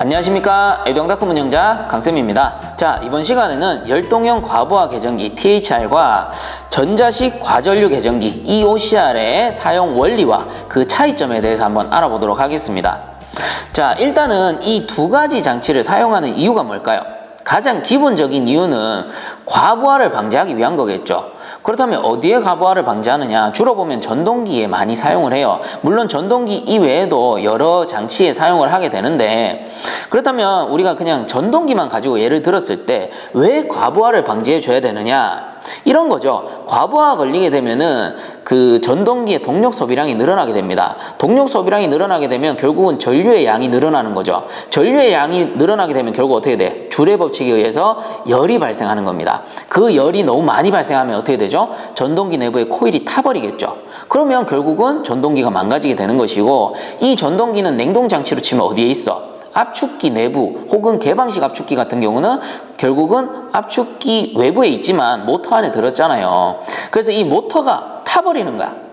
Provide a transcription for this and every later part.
안녕하십니까. 애동다크 운영자 강쌤입니다. 자 이번 시간에는 열동형 과부하 계전기 THR과 전자식 과전류 계전기 EOCR의 사용 원리와 그 차이점에 대해서 한번 알아보도록 하겠습니다. 자 일단은 이 두 가지 장치를 사용하는 이유가 뭘까요? 가장 기본적인 이유는 과부하를 방지하기 위한 거겠죠 그렇다면 어디에 과부하를 방지하느냐? 주로 보면 전동기에 많이 사용을 해요. 물론 전동기 이외에도 여러 장치에 사용을 하게 되는데 그렇다면 우리가 그냥 전동기만 가지고 예를 들었을 때 왜 과부하를 방지해 줘야 되느냐? 이런 거죠. 과부하 걸리게 되면은 그 전동기의 동력 소비량이 늘어나게 됩니다. 동력 소비량이 늘어나게 되면 결국은 전류의 양이 늘어나는 거죠. 전류의 양이 늘어나게 되면 결국 어떻게 돼? 줄의 법칙에 의해서 열이 발생하는 겁니다. 그 열이 너무 많이 발생하면 어떻게 되죠? 전동기 내부에 코일이 타버리겠죠. 그러면 결국은 전동기가 망가지게 되는 것이고 이 전동기는 냉동 장치로 치면 어디에 있어? 압축기 내부 혹은 개방식 압축기 같은 경우는 결국은 압축기 외부에 있지만 모터 안에 들었잖아요. 그래서 이 모터가 타버리는 거야.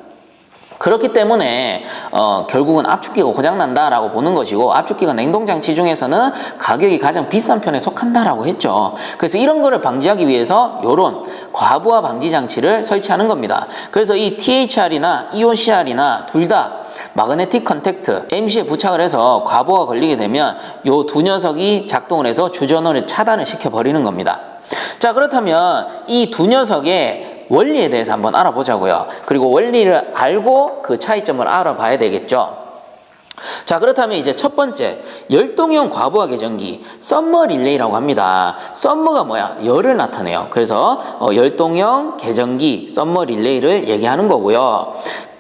그렇기 때문에 어, 결국은 압축기가 고장난다라고 보는 것이고 압축기가 냉동장치 중에서는 가격이 가장 비싼 편에 속한다라고 했죠. 그래서 이런 거를 방지하기 위해서 이런 과부하 방지 장치를 설치하는 겁니다. 그래서 이 THR이나 EOCR이나 둘다 마그네틱 컨택트 MC에 부착을 해서 과부하 걸리게 되면 요 두 녀석이 작동을 해서 주전원을 차단을 시켜 버리는 겁니다. 자 그렇다면 이 두 녀석의 원리에 대해서 한번 알아보자고요. 그리고 원리를 알고 그 차이점을 알아봐야 되겠죠. 자 그렇다면 이제 첫 번째 열동형 과부하 계전기 썸머 릴레이라고 합니다. 썸머가 뭐야? 열을 나타내요. 그래서 어, 열동형 계전기 썸머 릴레이를 얘기하는 거고요.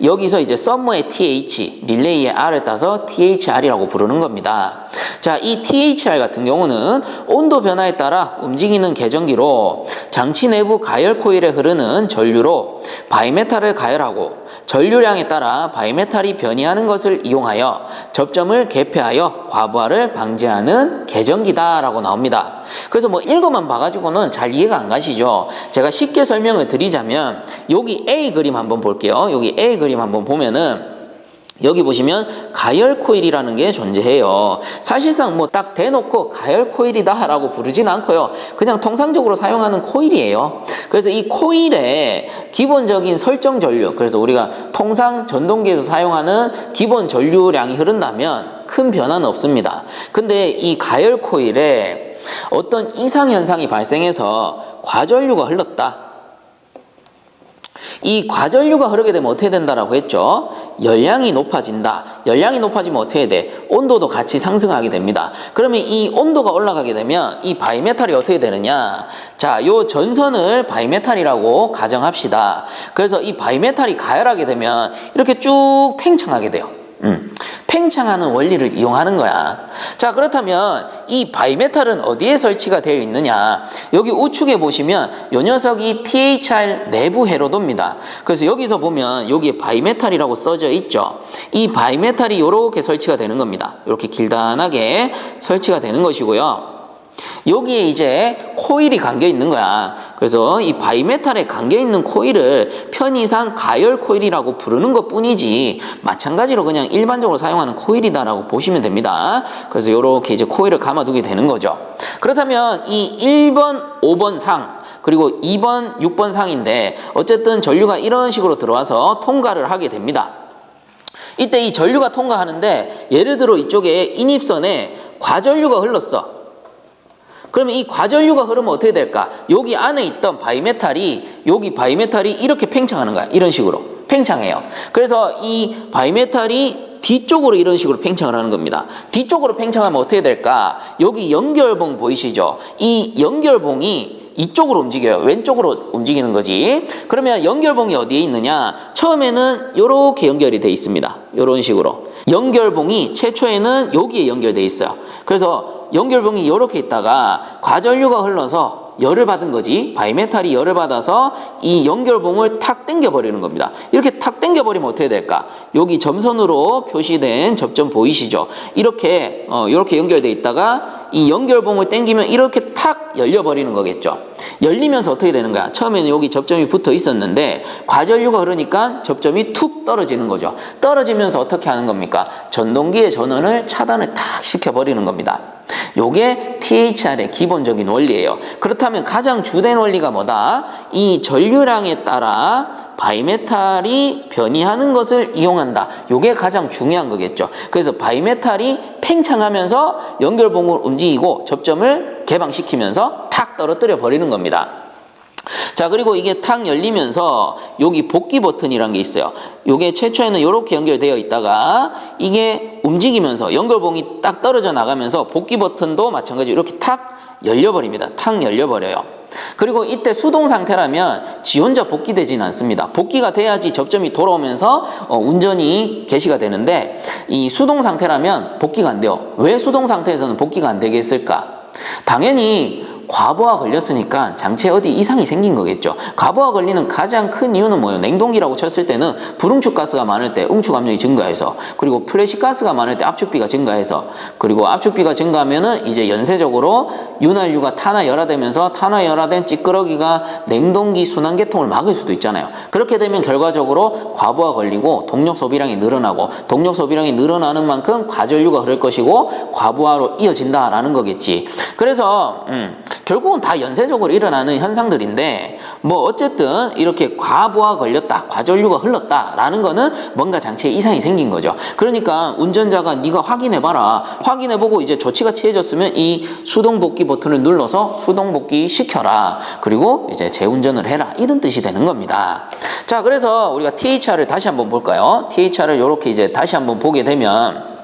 여기서 이제 썸머의 TH, 릴레이의 R을 따서 THR이라고 부르는 겁니다. 자, 이 THR 같은 경우는 온도 변화에 따라 움직이는 계전기로 장치 내부 가열 코일에 흐르는 전류로 바이메탈을 가열하고 전류량에 따라 바이메탈이 변이하는 것을 이용하여 접점을 개폐하여 과부하를 방지하는 계전기다라고 나옵니다. 그래서 뭐 읽어만 봐가지고는 잘 이해가 안 가시죠. 제가 쉽게 설명을 드리자면 여기 A 그림 한번 볼게요. 여기 A 그림 한번 보면은 여기 보시면 가열 코일이라는 게 존재해요. 사실상 뭐 딱 대놓고 가열 코일이다라고 부르진 않고요. 그냥 통상적으로 사용하는 코일이에요. 그래서 이 코일의 기본적인 설정 전류, 그래서 우리가 통상 전동기에서 사용하는 기본 전류량이 흐른다면 큰 변화는 없습니다. 근데 이 가열 코일에 어떤 이상 현상이 발생해서 과전류가 흘렀다. 이 과전류가 흐르게 되면 어떻게 된다라고 했죠? 열량이 높아진다. 열량이 높아지면 어떻게 돼? 온도도 같이 상승하게 됩니다. 그러면 이 온도가 올라가게 되면 이 바이메탈이 어떻게 되느냐? 자, 요 전선을 바이메탈이라고 가정합시다. 그래서 이 바이메탈이 가열하게 되면 이렇게 쭉 팽창하게 돼요. 음, 팽창하는 원리를 이용하는 거야. 자, 그렇다면 이 바이메탈은 어디에 설치가 되어 있느냐? 여기 우측에 보시면 요 녀석이 THR 내부 회로도입니다. 그래서 여기서 보면 여기에 바이메탈이라고 써져 있죠. 이 바이메탈이 이렇게 설치가 되는 겁니다. 이렇게 길단하게 설치가 되는 것이고요. 여기에 이제 코일이 감겨 있는 거야. 그래서 이 바이메탈에 감겨 있는 코일을 편의상 가열 코일이라고 부르는 것 뿐이지 마찬가지로 그냥 일반적으로 사용하는 코일이다라고 보시면 됩니다. 그래서 이렇게 이제 코일을 감아두게 되는 거죠. 그렇다면 이 1번, 5번 상 그리고 2번, 6번 상인데 어쨌든 전류가 이런 식으로 들어와서 통과를 하게 됩니다. 이때 이 전류가 통과하는데 예를 들어 이쪽에 인입선에 과전류가 흘렀어. 그러면 이 과전류가 흐르면 어떻게 될까? 여기 안에 있던 바이메탈이 여기 바이메탈이 이렇게 팽창하는 거야. 이런 식으로 팽창해요. 그래서 이 바이메탈이 뒤쪽으로 이런 식으로 팽창을 하는 겁니다. 뒤쪽으로 팽창하면 어떻게 될까? 여기 연결봉 보이시죠? 이 연결봉이 이쪽으로 움직여요. 왼쪽으로 움직이는 거지. 그러면 연결봉이 어디에 있느냐? 처음에는 이렇게 연결이 돼 있습니다. 이런 식으로. 연결봉이 최초에는 여기에 연결돼 있어요. 그래서 연결봉이 이렇게 있다가 과전류가 흘러서 열을 받은 거지. 바이메탈이 열을 받아서 이 연결봉을 탁 당겨 버리는 겁니다. 이렇게 탁 당겨 버리면 어떻게 될까? 여기 점선으로 표시된 접점 보이시죠? 이렇게 어, 이렇게 연결돼 있다가 이 연결봉을 당기면 이렇게 탁 열려 버리는 거겠죠? 열리면서 어떻게 되는 거야? 처음에는 여기 접점이 붙어 있었는데 과전류가 흐르니까 접점이 툭 떨어지는 거죠. 떨어지면서 어떻게 하는 겁니까? 전동기의 전원을 차단을 탁 시켜 버리는 겁니다. 요게 THR의 기본적인 원리예요. 그렇다면 가장 주된 원리가 뭐다? 이 전류량에 따라 바이메탈이 변이하는 것을 이용한다. 요게 가장 중요한 거겠죠. 그래서 바이메탈이 팽창하면서 연결봉을 움직이고 접점을 개방시키면서 탁 떨어뜨려 버리는 겁니다. 자 그리고 이게 탁 열리면서 여기 복귀 버튼이란 게 있어요. 요게 최초에는 이렇게 연결되어 있다가 이게 움직이면서 연결봉이 딱 떨어져 나가면서 복귀 버튼도 마찬가지로 이렇게 탁 열려버립니다. 탁 열려버려요. 그리고 이때 수동 상태라면 지 혼자 복귀되지는 않습니다. 복귀가 돼야지 접점이 돌아오면서 어, 운전이 개시가 되는데 이 수동 상태라면 복귀가 안 돼요. 왜 수동 상태에서는 복귀가 안 되겠을까? 당연히 과부하 걸렸으니까 장치에 어디 이상이 생긴 거겠죠. 과부하 걸리는 가장 큰 이유는 뭐예요? 냉동기라고 쳤을 때는 불응축 가스가 많을 때 응축 압력이 증가해서 그리고 플래시 가스가 많을 때 압축비가 증가해서 그리고 압축비가 증가하면은 이제 연쇄적으로 윤활유가 탄화 열화되면서 탄화 열화된 찌끄러기가 냉동기 순환 계통을 막을 수도 있잖아요. 그렇게 되면 결과적으로 과부하 걸리고 동력 소비량이 늘어나고 동력 소비량이 늘어나는 만큼 과전류가 흐를 것이고 과부하로 이어진다라는 거겠지. 그래서 음, 결국은 다 연쇄적으로 일어나는 현상들인데 뭐 어쨌든 이렇게 과부하 걸렸다 과전류가 흘렀다라는 거는 뭔가 장치에 이상이 생긴 거죠. 그러니까 운전자가 네가 확인해 봐라. 확인해 보고 이제 조치가 취해졌으면 이 수동 복귀 버튼을 눌러서 수동 복귀 시켜라. 그리고 이제 재운전을 해라. 이런 뜻이 되는 겁니다. 자 그래서 우리가 THR을 다시 한번 볼까요? THR을 이렇게 이제 다시 한번 보게 되면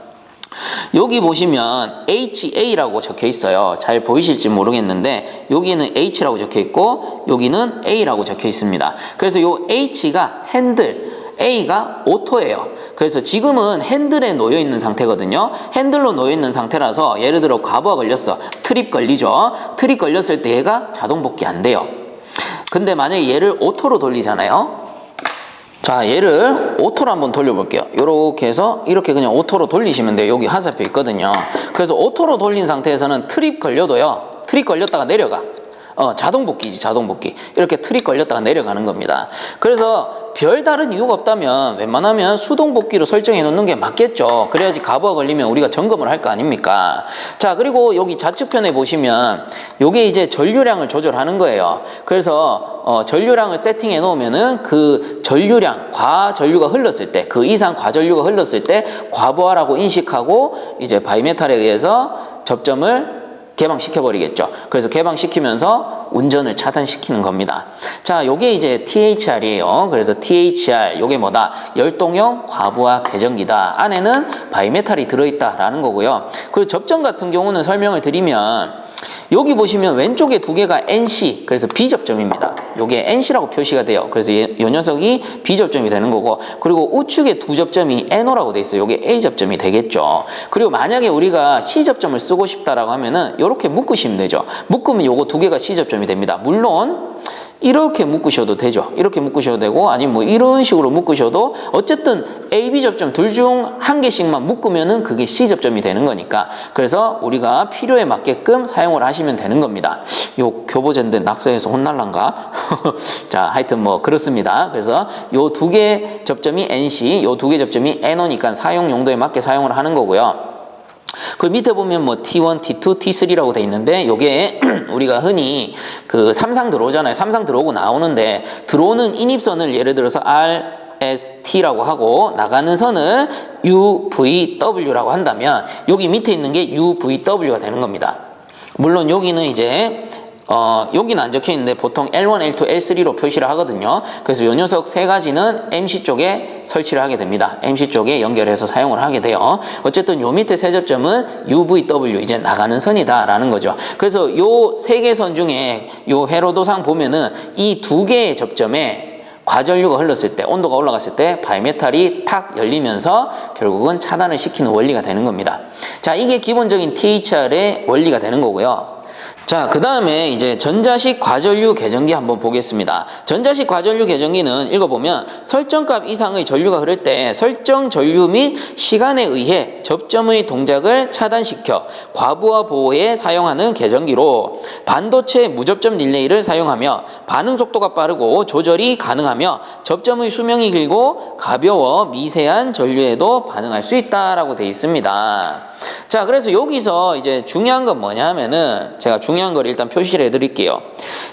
여기 보시면 HA라고 적혀 있어요. 잘 보이실지 모르겠는데 여기는 H라고 적혀 있고 여기는 A라고 적혀 있습니다. 그래서 요 H가 핸들, A가 오토예요. 그래서 지금은 핸들에 놓여 있는 상태거든요. 핸들로 놓여 있는 상태라서 예를 들어 과부하 걸렸어. 트립 걸리죠. 트립 걸렸을 때 얘가 자동 복귀 안 돼요. 근데 만약에 얘를 오토로 돌리잖아요. 자 얘를 오토로 한번 돌려볼게요. 이렇게 해서 이렇게 그냥 오토로 돌리시면 돼요. 여기 화살표 있거든요. 그래서 오토로 돌린 상태에서는 트립 걸려도요. 트립 걸렸다가 내려가 어, 자동 복귀지 자동 복귀. 이렇게 트립 걸렸다가 내려가는 겁니다. 그래서 별다른 이유가 없다면 웬만하면 수동 복귀로 설정해 놓는 게 맞겠죠. 그래야지 가부가 걸리면 우리가 점검을 할 거 아닙니까? 자 그리고 여기 좌측편에 보시면 요게 이제 전류량을 조절하는 거예요. 그래서 어, 전류량을 세팅해 놓으면은 그 전류량 과전류가 흘렀을 때 그 이상 과전류가 흘렀을 때 과부하라고 인식하고 이제 바이메탈에 의해서 접점을 개방시켜 버리겠죠. 그래서 개방시키면서 운전을 차단시키는 겁니다. 자, 요게 이제 THR이에요. 그래서 THR 요게 뭐다? 열동형 과부하 개전기다. 안에는 바이메탈이 들어 있다라는 거고요. 그리고 접점 같은 경우는 설명을 드리면 여기 보시면 왼쪽에 두 개가 NC 그래서 B접점입니다. 요게 NC라고 표시가 돼요. 그래서 이 녀석이 B접점이 되는 거고 그리고 우측에 두 접점이 NO라고 돼 있어요. 요게 A접점이 되겠죠. 그리고 만약에 우리가 C접점을 쓰고 싶다라고 하면은 이렇게 묶으시면 되죠. 묶으면 요거 두 개가 C접점이 됩니다. 물론 이렇게 묶으셔도 되죠. 이렇게 묶으셔도 되고 아니면 뭐 이런 식으로 묶으셔도 어쨌든 A, B 접점 둘 중 한 개씩만 묶으면은 그게 C 접점이 되는 거니까 그래서 우리가 필요에 맞게끔 사용을 하시면 되는 겁니다. 요 교보제인데 낙서해서 혼날란가? 자, 하여튼 뭐 그렇습니다. 그래서 요 두 개 접점이 NC, 요 두 개 접점이 NO니까 사용 용도에 맞게 사용을 하는 거고요. 그 밑에 보면 뭐 T1, T2, T3라고 돼 있는데 요게 우리가 흔히 그 삼상 들어오잖아요. 삼상 들어오고 나오는데 들어오는 인입선을 예를 들어서 R ST라고 하고 나가는 선을 UVW라고 한다면 여기 밑에 있는 게 UVW가 되는 겁니다. 물론 여기는 이제 어, 여기는 안 적혀 있는데 보통 L1, L2, L3로 표시를 하거든요. 그래서 이 녀석 세 가지는 MC 쪽에 설치를 하게 됩니다. MC 쪽에 연결해서 사용을 하게 돼요. 어쨌든 요 밑에 세 접점은 UVW 이제 나가는 선이다라는 거죠. 그래서 요 세 개 선 중에 요 회로도상 보면은 이 두 개의 접점에 과전류가 흘렀을 때 온도가 올라갔을 때 바이메탈이 탁 열리면서 결국은 차단을 시키는 원리가 되는 겁니다. 자, 이게 기본적인 THR의 원리가 되는 거고요. 자, 그 다음에 이제 전자식 과전류 계전기 한번 보겠습니다. 전자식 과전류 계전기는 읽어보면 설정값 이상의 전류가 흐를 때 설정 전류 및 시간에 의해 접점의 동작을 차단시켜 과부하 보호에 사용하는 계전기로 반도체 무접점 릴레이를 사용하며 반응 속도가 빠르고 조절이 가능하며 접점의 수명이 길고 가벼워 미세한 전류에도 반응할 수 있다라고 되어 있습니다. 자, 그래서 여기서 이제 중요한 건 뭐냐면은 제가 중요한 걸 일단 표시를 해드릴게요.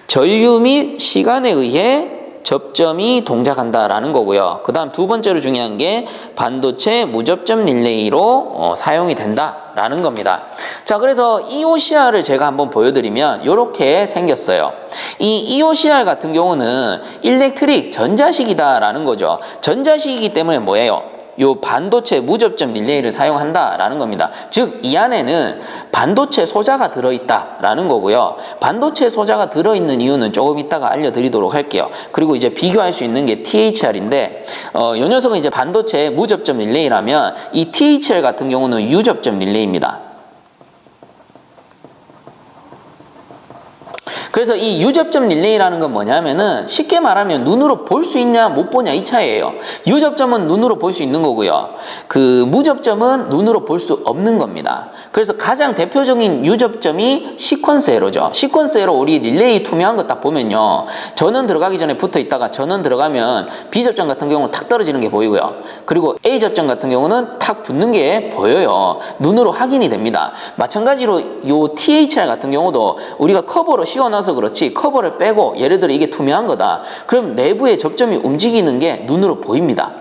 전류 및 시간에 의해 접점이 동작한다라는 거고요. 그 다음 두 번째로 중요한 게 반도체 무접점 릴레이로 어, 사용이 된다라는 겁니다. 자, 그래서 EOCR을 제가 한번 보여드리면 이렇게 생겼어요. 이 EOCR 같은 경우는 일렉트릭 전자식이다라는 거죠. 전자식이기 때문에 뭐예요? 요 반도체 무접점 릴레이를 사용한다라는 겁니다. 즉, 이 안에는 반도체 소자가 들어있다라는 거고요. 반도체 소자가 들어있는 이유는 조금 이따가 알려드리도록 할게요. 그리고 이제 비교할 수 있는 게 THR인데, 어, 요 녀석은 이제 반도체 무접점 릴레이라면 이 THR 같은 경우는 유접점 릴레이입니다. 그래서 이 유접점 릴레이라는 건 뭐냐면은 쉽게 말하면 눈으로 볼 수 있냐 못 보냐 이 차이예요. 유접점은 눈으로 볼 수 있는 거고요. 그 무접점은 눈으로 볼 수 없는 겁니다. 그래서 가장 대표적인 유접점이 시퀀스 에러죠. 시퀀스 에러 우리 릴레이 투명한 거 딱 보면요. 전원 들어가기 전에 붙어 있다가 전원 들어가면 B접점 같은 경우는 탁 떨어지는 게 보이고요. 그리고 A접점 같은 경우는 탁 붙는 게 보여요. 눈으로 확인이 됩니다. 마찬가지로 요 THR 같은 경우도 우리가 커버로 씌워 놔서 그렇지 커버를 빼고 예를 들어 이게 투명한 거다. 그럼 내부의 접점이 움직이는 게 눈으로 보입니다.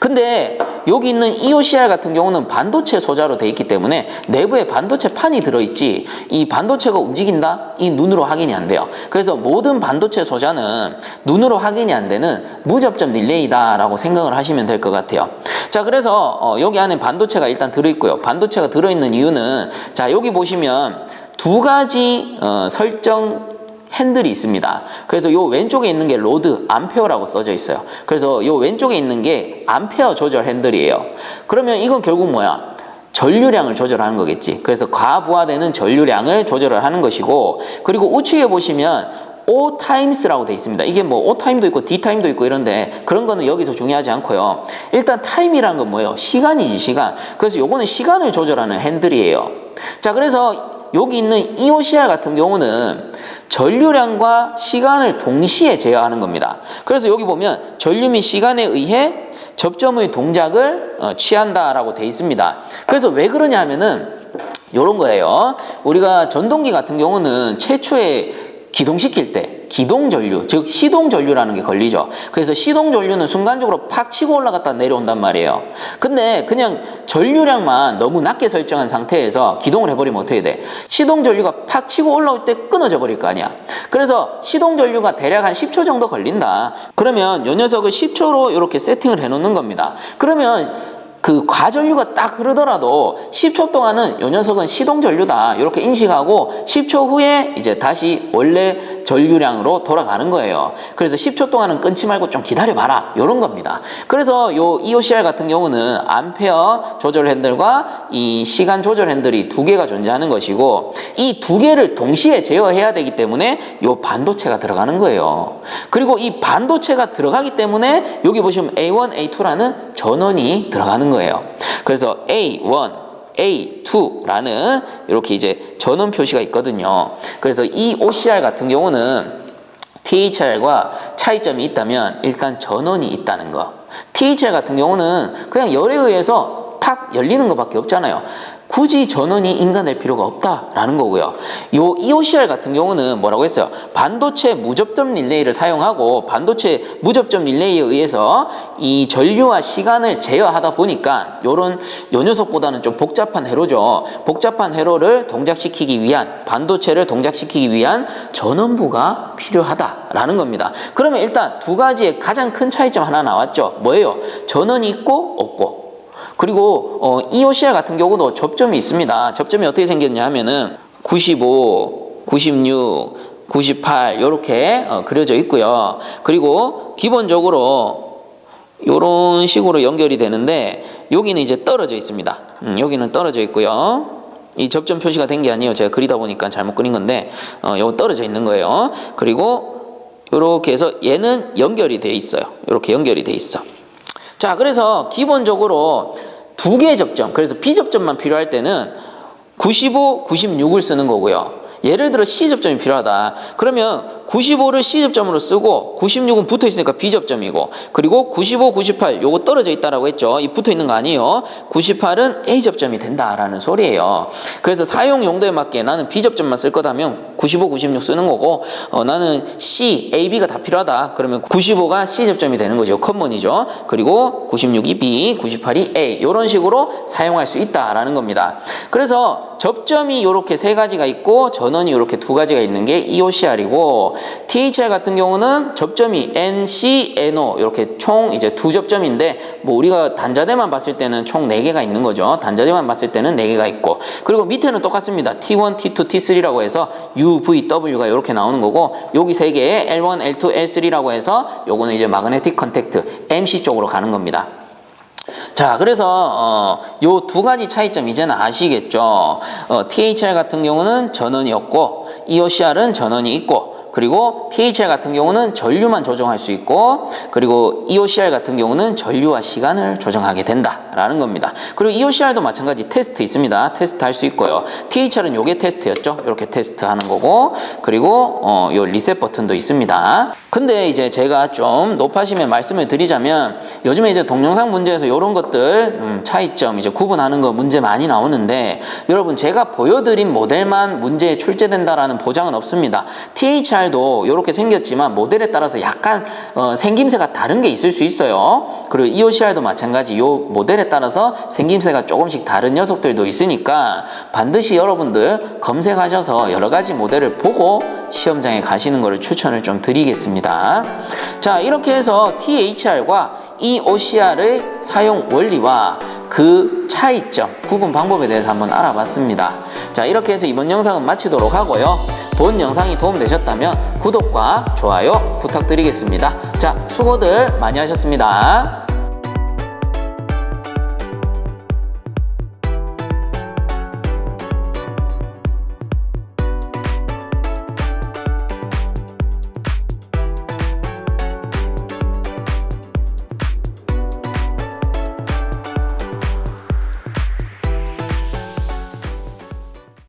근데 여기 있는 EOCR 같은 경우는 반도체 소자로 돼 있기 때문에 내부에 반도체 판이 들어있지 이 반도체가 움직인다? 이 눈으로 확인이 안 돼요. 그래서 모든 반도체 소자는 눈으로 확인이 안 되는 무접점 릴레이다 라고 생각을 하시면 될 것 같아요. 자, 그래서 어, 여기 안에 반도체가 일단 들어있고요. 반도체가 들어있는 이유는 자, 여기 보시면 두 가지 어, 설정 핸들이 있습니다. 그래서 요 왼쪽에 있는 게 로드 암페어라고 써져 있어요. 그래서 요 왼쪽에 있는 게 암페어 조절 핸들이에요. 그러면 이건 결국 뭐야? 전류량을 조절하는 거겠지. 그래서 과부하되는 전류량을 조절을 하는 것이고, 그리고 우측에 보시면 O times라고 돼 있습니다. 이게 뭐 O 타임도 있고 D 타임도 있고 이런데 그런 거는 여기서 중요하지 않고요. 일단 타임이란 건 뭐예요? 시간이지 시간. 그래서 요거는 시간을 조절하는 핸들이에요. 자, 그래서 여기 있는 EOCR 같은 경우는 전류량과 시간을 동시에 제어하는 겁니다. 그래서 여기 보면 전류 및 시간에 의해 접점의 동작을 어, 취한다라고 돼 있습니다. 그래서 왜 그러냐 하면은 요런 거예요. 우리가 전동기 같은 경우는 최초에 기동시킬 때 기동 전류, 즉 시동 전류라는 게 걸리죠. 그래서 시동 전류는 순간적으로 팍 치고 올라갔다 내려온단 말이에요. 근데 그냥 전류량만 너무 낮게 설정한 상태에서 기동을 해버리면 어떻게 돼? 시동 전류가 팍 치고 올라올 때 끊어져 버릴 거 아니야. 그래서 시동 전류가 대략 한 10초 정도 걸린다. 그러면 요 녀석을 10초로 이렇게 세팅을 해놓는 겁니다. 그러면 그 과전류가 딱 흐르더라도 10초 동안은 요 녀석은 시동 전류다 이렇게 인식하고 10초 후에 이제 다시 원래 전류량으로 돌아가는 거예요. 그래서 10초 동안은 끊지 말고 좀 기다려봐라 이런 겁니다. 그래서 요 EOCR 같은 경우는 암페어 조절 핸들과 이 시간 조절 핸들이 두 개가 존재하는 것이고 이 두 개를 동시에 제어해야 되기 때문에 요 반도체가 들어가는 거예요. 그리고 이 반도체가 들어가기 때문에 여기 보시면 A1, A2라는 전원이 들어가는 거예요. 그래서 A1, A2라는 이렇게 이제 전원 표시가 있거든요. 그래서 이 OCR 같은 경우는 THR과 차이점이 있다면 일단 전원이 있다는 거. THR 같은 경우는 그냥 열에 의해서 탁 열리는 것밖에 없잖아요. 굳이 전원이 인간될 필요가 없다라는 거고요. 요 EOCR 같은 경우는 뭐라고 했어요? 반도체 무접점 릴레이를 사용하고 반도체 무접점 릴레이에 의해서 이 전류와 시간을 제어하다 보니까 요런 요 녀석보다는 좀 복잡한 회로죠. 복잡한 회로를 동작시키기 위한 반도체를 동작시키기 위한 전원부가 필요하다라는 겁니다. 그러면 일단 두 가지의 가장 큰 차이점 하나 나왔죠. 뭐예요? 전원이 있고 없고. 그리고 어, EOCR 같은 경우도 접점이 있습니다. 접점이 어떻게 생겼냐 하면은 95, 96, 98 이렇게 어, 그려져 있고요. 그리고 기본적으로 이런 식으로 연결이 되는데 여기는 이제 떨어져 있습니다. 음, 여기는 떨어져 있고요. 이 접점 표시가 된 게 아니에요. 제가 그리다 보니까 잘못 그린 건데 어, 요거 떨어져 있는 거예요. 그리고 이렇게 해서 얘는 연결이 돼 있어요. 이렇게 연결이 돼 있어. 자, 그래서 기본적으로 두 개의 접점, 그래서 B접점만 필요할 때는 95, 96을 쓰는 거고요. 예를 들어 C접점이 필요하다. 그러면 95를 C 접점으로 쓰고 96은 붙어 있으니까 B 접점이고 그리고 95, 98 요거 떨어져 있다라고 했죠. 이 붙어 있는 거 아니에요. 98은 A 접점이 된다라는 소리예요. 그래서 사용 용도에 맞게 나는 B 접점만 쓸 거다면 95, 96 쓰는 거고 어, 나는 C, A, B가 다 필요하다. 그러면 95가 C 접점이 되는 거죠. 컨먼이죠. 그리고 96이 B, 98이 A 이런 식으로 사용할 수 있다라는 겁니다. 그래서 접점이 이렇게 세 가지가 있고 전원이 이렇게 두 가지가 있는 게 EOCR이고 THR 같은 경우는 접점이 NC, NO 이렇게 총 이제 두 접점인데 뭐 우리가 단자대만 봤을 때는 총네 개가 있는 거죠. 단자대만 봤을 때는 네 개가 있고 그리고 밑에는 똑같습니다. T1, T2, T3라고 해서 UVW가 이렇게 나오는 거고 여기 세 개에 L1, L2, L3라고 해서 요거는 이제 마그네틱 컨택트 MC 쪽으로 가는 겁니다. 자, 그래서 어, 요두 가지 차이점 이제는 아시겠죠? 어, THR 같은 경우는 전원이 없고 EOCR은 전원이 있고 그리고 THR 같은 경우는 전류만 조정할 수 있고 그리고 EOCR 같은 경우는 전류와 시간을 조정하게 된다라는 겁니다. 그리고 EOCR도 마찬가지 테스트 있습니다. 테스트 할 수 있고요. THR은 요게 테스트였죠. 이렇게 테스트 하는 거고 그리고 어, 요 리셋 버튼도 있습니다. 근데 이제 제가 좀 높아심에 말씀을 드리자면 요즘에 이제 동영상 문제에서 이런 것들 음, 차이점 이제 구분하는 거 문제 많이 나오는데 여러분 제가 보여드린 모델만 문제에 출제된다라는 보장은 없습니다. THR 도 이렇게 생겼지만 모델에 따라서 약간 어, 생김새가 다른 게 있을 수 있어요. 그리고 EOCR도 마찬가지 이 모델에 따라서 생김새가 조금씩 다른 녀석들도 있으니까 반드시 여러분들 검색하셔서 여러 가지 모델을 보고 시험장에 가시는 것을 추천을 좀 드리겠습니다. 자, 이렇게 해서 THR과 EOCR의 사용 원리와 그 차이점, 구분 방법에 대해서 한번 알아봤습니다. 자, 이렇게 해서 이번 영상은 마치도록 하고요. 본 영상이 도움되셨다면 구독과 좋아요 부탁드리겠습니다. 자, 수고들 많이 하셨습니다.